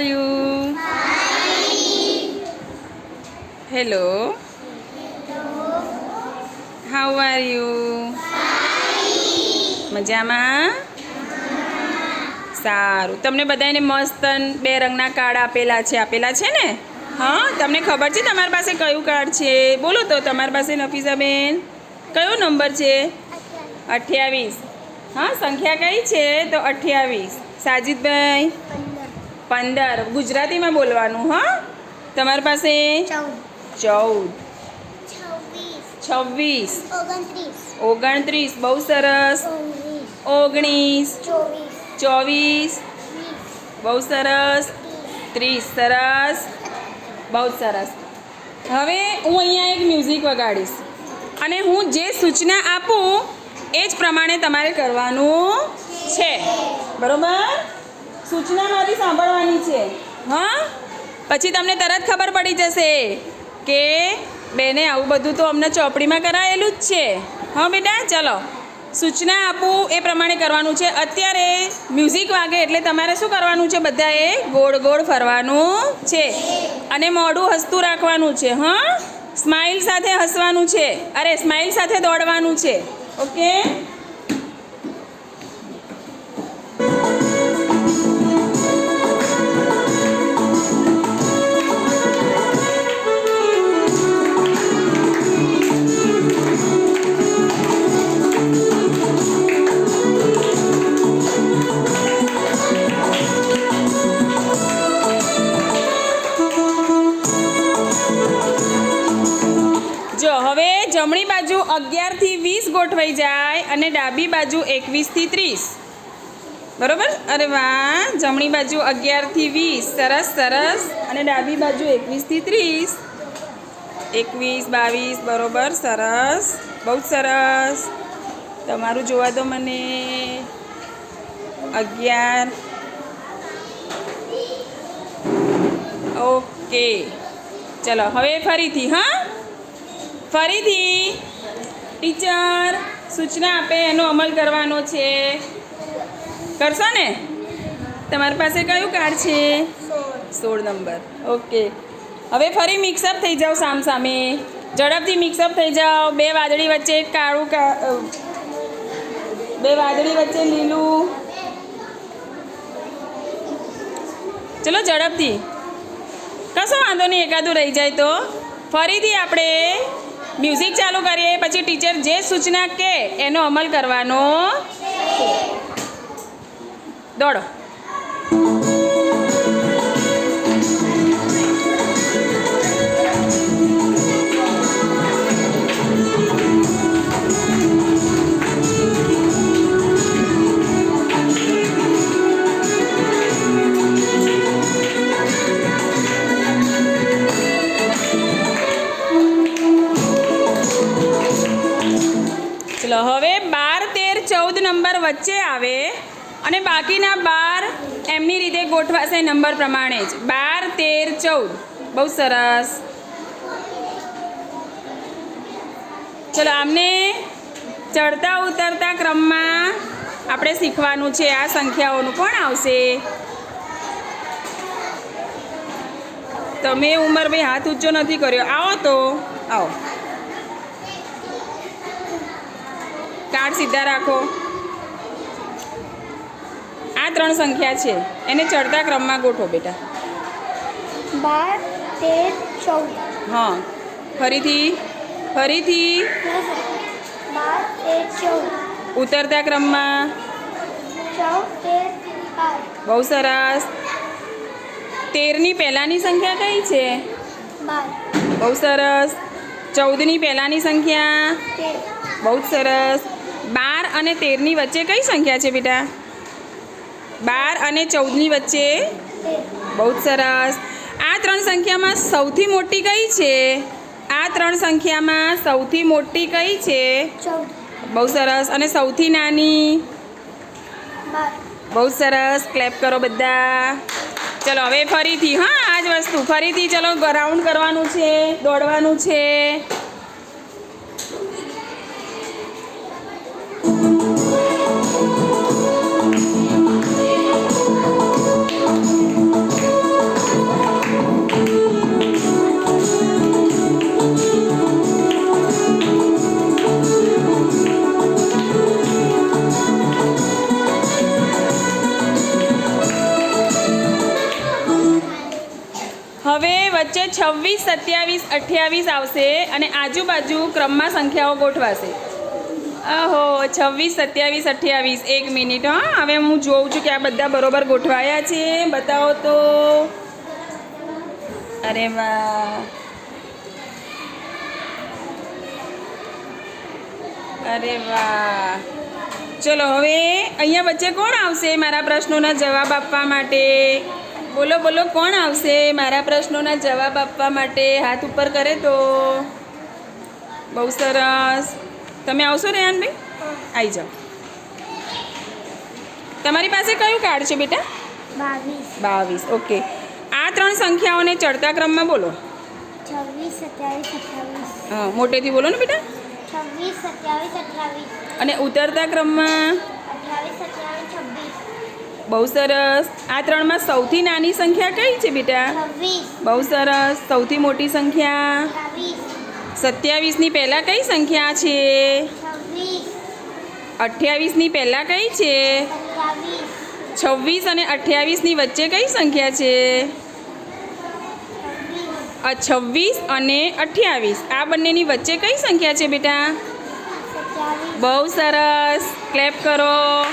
Are you hello how are you મજામાં? સારું. તમને બધાને મસ્ત બે રંગના કાર્ડ આપેલા છે. આપેલા છે ને? હા, તમને ખબર છે તમારી પાસે કયું કાર્ડ છે? બોલો તો, તમારી પાસે નફીસાબેન, કયો નંબર છે? અઠ્યાવીસ. હા, સંખ્યા કઈ છે? તો અઠ્યાવીસ. સાજિદભાઈ? પંદર. ગુજરાતીમાં બોલવાનું હા? તમારી પાસે? ચૌદ. છવ્વીસ. ઓગણત્રીસ. બહુ સરસ. ઓગણીસ. ચોવીસ. બહુ સરસ. ત્રીસ. સરસ. બહુ સરસ. હવે હું અહીંયા એક મ્યુઝિક વગાડીશ. અને હું જે સૂચના આપું એ જ પ્રમાણે તમારે કરવાનું છે. બરોબર? સૂચના મારી સાંભળવાની છે. હા? પછી તમને તરત ખબર પડી જશે કે બેને આવું બધું તો અમને ચોપડીમાં કરાયેલું જ છે. હા બેટા, ચલો. સૂચના આપું એ પ્રમાણે કરવાનું છે. અત્યારે મ્યુઝિક વાગે એટલે તમારે શું કરવાનું છે? બધાએ ગોળ ગોળ ફરવાનું છે. અને મોઢું હસતું રાખવાનું છે, હા? સ્માઇલ સાથે હસવાનું છે. અરે સ્માઇલ સાથે દોડવાનું છે. ઓકે જમણી બાજુ અગિયારથી વીસ ગોઠવાઈ જાય અને ડાબી બાજુ એકવીસથી ત્રીસ. બરોબર? અરે વાહ! જમણી બાજુ અગિયારથી વીસ. સરસ સરસ. અને ડાબી બાજુ એકવીસથી ત્રીસ. એકવીસ, બાવીસ. બરોબર, સરસ. બહુ સરસ. તમારું જોવા દો મને. અગિયાર. ઓકે. ચલો, હવે ફરીથી, હા? ફરીથી ટીચર સૂચના આપે, એનો અમલ કરવાનો છે. કરશો ને? તમારી પાસે કયું કાર્ડ છે? સોળ નંબર. ઓકે. હવે ફરી મિક્સઅપ થઈ જાઓ સામ સામે ઝડપથી મિક્સઅપ થઈ જાઓ. બે વાદળી વચ્ચે કાળું બે વાદળી વચ્ચે લીલું. ચલો ઝડપથી. કશો વાંધો નહીં, એકાદું રહી જાય તો. ફરીથી આપણે મ્યુઝિક ચાલુ કરીએ પછી ટીચર જે સૂચના કે એનો અમલ કરવાનો દોડો. હવે બાર, તેર, ચૌદ નંબર વચ્ચે આવે અને બાકીના બાર એમની રીતે ગોઠવાશે નંબર પ્રમાણે જ. બાર, તેર, ચૌદ. બહુ સરસ. ચલો, આમને ચડતા ઉતરતા ક્રમમાં આપણે શીખવાનું છે. આ સંખ્યાઓનું કોણ આવશે? તમે ઉંમરભાઈ હાથ ઊંચો નથી કર્યો. આવો તો. આવો. કાર્ડ સીધા રાખો. આ ત્રણ સંખ્યા છે. એને ચડતા ક્રમમાં ગોઠવો બેટા. બાર તેર ચૌદ. હા. ફરીથી ફરીથી. બાર તેર ચૌદ. ઉતરતા ક્રમમાં. ચૌદ તેર બહુ સરસ. તેરની પહેલાંની સંખ્યા કઈ છે? બહુ સરસ. ચૌદની પહેલાંની સંખ્યા. બહુ જ સરસ. બાર અને તેરની વચ્ચે કઈ સંખ્યા છે બેટા? બાર અને ચૌદની વચ્ચે? બહુ સરસ. આ ત્રણ સંખ્યામાં સૌથી મોટી કઈ છે? આ ત્રણ સંખ્યામાં સૌથી મોટી કઈ છે? બહુ સરસ. અને સૌથી નાની? બહુ સરસ. ક્લેપ કરો બધા. ચલો, હવે ફરીથી, હા, આ જ વસ્તુ. ફરીથી ચલો રાઉન્ડ કરવાનું છે, દોડવાનું છે. વચ્ચે છવ્વીસ સત્યાવીસ અઠ્યાવીસ આવશે અને આજુબાજુ ક્રમમાં સંખ્યાઓ ગોઠવાશે ઓહો છવ્વીસ, સત્યાવીસ, અઠ્યાવીસ. એક મિનિટ, હા. હવે હું જોઉં છું કે આ બધા બરોબર ગોઠવાયા છે. બતાવો તો. અરે વાહ. અરે વાહ. ચલો, હવે અહીંયા વચ્ચે કોણ આવશે મારા પ્રશ્નોના જવાબ આપવા માટે? બોલો બોલો, કોણ આવશે મારા પ્રશ્નોના જવાબ આપવા માટે? હાથ ઉપર કરે તો. બહુ સરસ. તમે આવશો રેહાનભાઈ આવી જાઓ. તમારી પાસે કયું કાર્ડ છે બેટા? બાવીસ. ઓકે. આ ત્રણ સંખ્યાઓને ચડતા ક્રમમાં બોલો. હા મોટેથી બોલો ને બેટા. અને ઉતરતા ક્રમમાં? બહુ સરસ. આ ત્રણમાં સૌથી નાની સંખ્યા કઈ છે બેટા? બહુ સરસ. સૌથી મોટી સંખ્યા? સત્યાવીસની પહેલાં કઈ સંખ્યા છે? અઠ્યાવીસની પહેલાં કઈ છે? છવ્વીસ અને અઠ્યાવીસની વચ્ચે કઈ સંખ્યા છે? છવ્વીસ અને અઠ્યાવીસ. આ બંનેની વચ્ચે કઈ સંખ્યા છે બેટા? બહુ સરસ. ક્લેપ કરો.